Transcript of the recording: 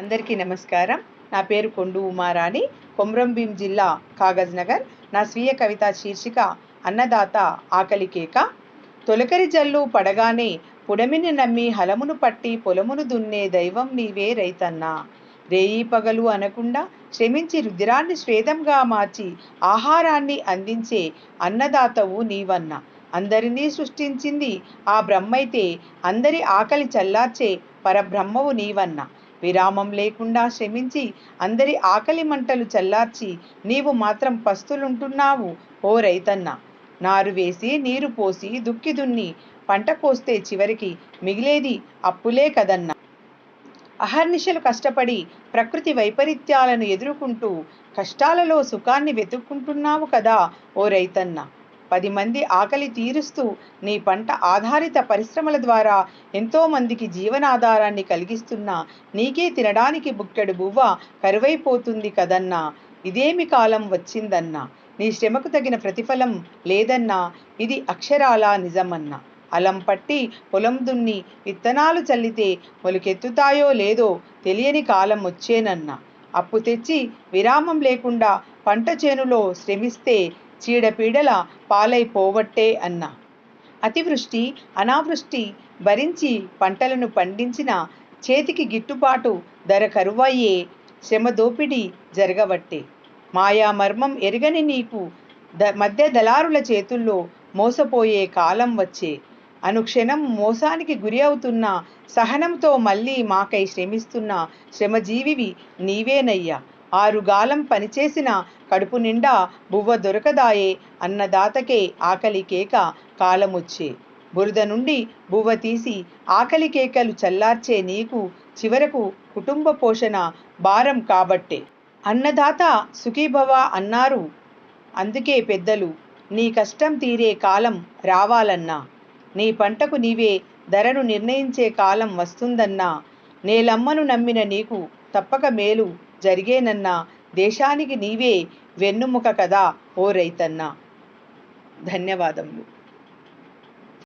అందరికీ నమస్కారం. నా పేరు కొండు ఉమారాణి. కొమ్రంభీం జిల్లా కాగజ్ నగర్. నా స్వీయ కవిత శీర్షిక అన్నదాత ఆకలి కేక. తొలకరి జల్లు పడగానే పుడమిని నమ్మి హలమును పట్టి పొలమును దున్నే దైవం నీవే రైతన్నా. రేయి పగలు అనకుండా శ్రమించి రుధిరాన్ని శ్వేతంగా మార్చి ఆహారాన్ని అందించే అన్నదాతవు నీవన్న. అందరినీ సృష్టించింది ఆ బ్రహ్మైతే. అందరి ఆకలి చల్లార్చే పరబ్రహ్మవు నీవన్న. విరామం లేకుండా శ్రమించి అందరి ఆకలి మంటలు చల్లార్చి నీవు మాత్రం పస్తులుంటున్నావు ఓ రైతన్న. నారు వేసి నీరు పోసి దుక్కి దున్ని పంట కోస్తే చివరికి మిగిలేది అప్పులే కదన్నా. అహర్నిశలు కష్టపడి ప్రకృతి వైపరీత్యాలను ఎదుర్కొంటూ కష్టాలలో సుఖాన్ని వెతుక్కుంటున్నావు కదా ఓ రైతన్న. పది మంది ఆకలి తీరుస్తూ నీ పంట ఆధారిత పరిశ్రమల ద్వారా ఎంతోమందికి జీవనాధారాన్ని కలిగిస్తున్నా నీకే తినడానికి బుక్కెడు బువ్వ కరువైపోతుంది కదన్నా. ఇదేమి కాలం వచ్చిందన్నా? నీ శ్రమకు తగిన ప్రతిఫలం లేదన్నా. ఇది అక్షరాలా నిజమన్నా? అలం పట్టి పొలం దున్ని విత్తనాలు చల్లితే మొలకెత్తుతాయో లేదో తెలియని కాలం వచ్చేనన్నా. అప్పు తెచ్చి విరామం లేకుండా పంట చేనులో శ్రమిస్తే చీడపీడల పాలైపోవట్టే అన్న. అతివృష్టి అనావృష్టి భరించి పంటలను పండించిన చేతికి గిట్టుబాటు ధర కరువయ్యే శ్రమ దోపిడీ జరగవట్టే. మాయా మర్మం ఎరగని నీకు ద మధ్య దళారుల చేతుల్లో మోసపోయే కాలం వచ్చే. అనుక్షణం మోసానికి గురి అవుతున్న సహనంతో మళ్ళీ మాకై శ్రమిస్తున్న శ్రమజీవివి నీవేనయ్యా. ఆరుగాలం పనిచేసిన కడుపు నిండా బువ్వ దొరకదాయే అన్నదాతకే ఆకలి కేక కాలమొచ్చే. బురద నుండి బువ్వ తీసి ఆకలి కేకలు చల్లార్చే నీకు చివరకు కుటుంబ పోషణ భారం కాబట్టే. అన్నదాత సుఖీభవ అన్నారు. అందుకే పెద్దలు నీ కష్టం తీరే కాలం రావాలన్నా నీ పంటకు నీవే ధరను నిర్ణయించే కాలం వస్తుందన్నా నేలమ్మను నమ్మిన నీకు తప్పక మేలు. జరిగేనన్నా దేశానికి నీవే వెన్నుముక కదా ఓ రైతన్నా. ధన్యవాదములు.